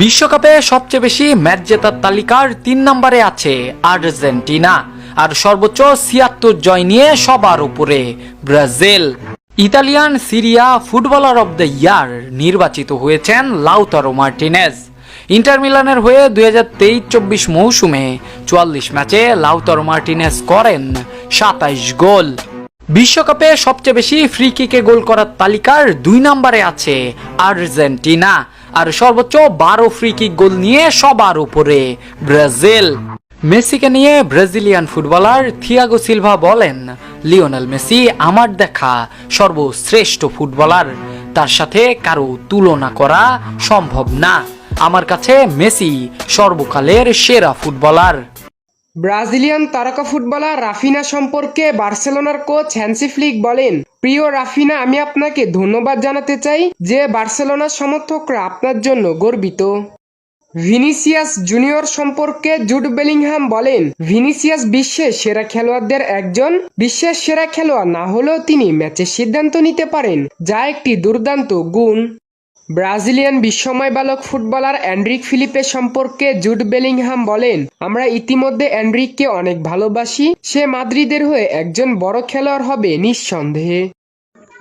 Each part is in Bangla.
বিশ্বকাপে সবচেয়ে বেশি ম্যাচ জেতার তালিকার তিন নম্বরে আছে আর্জেন্টিনা। আর সর্বোচ্চ ছিয়াত্তর জয় নিয়ে সবার উপরে Brazil. Italian Serie A footballer of the year নির্বাচিত হয়েছেন লাউতারো মার্টিনেজ। ইন্টার মিলানের হয়ে দুই হাজার তেইশ চব্বিশ মৌসুমে চুয়াল্লিশ ম্যাচে লাউতারো মার্টিনেজ করেন সাতাইশ গোল। বিশ্বকাপে সবচেয়ে বেশি ফ্রি কিকে গোল করার তালিকার দুই নম্বরে আছে আর্জেন্টিনা। আর সর্বোচ্চ বারো ফ্রি কিক গোল নিয়ে সবার উপরে। ব্রাজিল। মেসিকে নিয়ে ব্রাজিলিয়ান ফুটবলার থিয়াগো সিলভা বলেন, লিওনেল মেসি আমার দেখা সর্বশ্রেষ্ঠ ফুটবলার। তার সাথে কারও তুলনা করা সম্ভব না। আমার কাছে মেসি সর্বকালের সেরা ফুটবলার। ব্রাজিলিয়ান তারকা ফুটবলার রাফিনা সম্পর্কে বার্সেলোনার কোচ হ্যান্সি ফ্লিক বলেন, প্রিয় রাফিনা, আমি আপনাকে ধন্যবাদ জানাতে চাই যে বার্সেলোনার সমর্থকরা আপনার জন্য গর্বিত। ভিনিসিয়াস জুনিয়র সম্পর্কে জুড বেলিংহাম বলেন, ভিনিসিয়াস বিশ্বের সেরা খেলোয়াড়দের একজন, বিশ্বের সেরা খেলোয়াড় না হলেও তিনি ম্যাচের সিদ্ধান্ত নিতে পারেন, যা একটি দুর্দান্ত গুণ। ব্রাজিলিয়ান বিশ্বময় বালক ফুটবলার অ্যান্ড্রিক ফিলিপের সম্পর্কে জুড বেলিংহাম বলেন, আমরা ইতিমধ্যে অ্যান্ড্রিককে অনেক ভালোবাসি, সে মাদ্রিদের হয়ে একজন বড় খেলোয়াড় হবে নিঃসন্দেহে।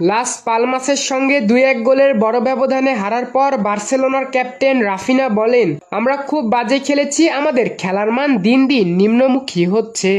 লাস পালমাসের সঙ্গে দুই এক গোলের বড় ব্যবধানে হারার পর বার্সেলোনার ক্যাপ্টেন রাফিনা বলেন, আমরা খুব বাজে খেলেছি, আমাদের খেলার মান দিন দিন নিম্নমুখী হচ্ছে।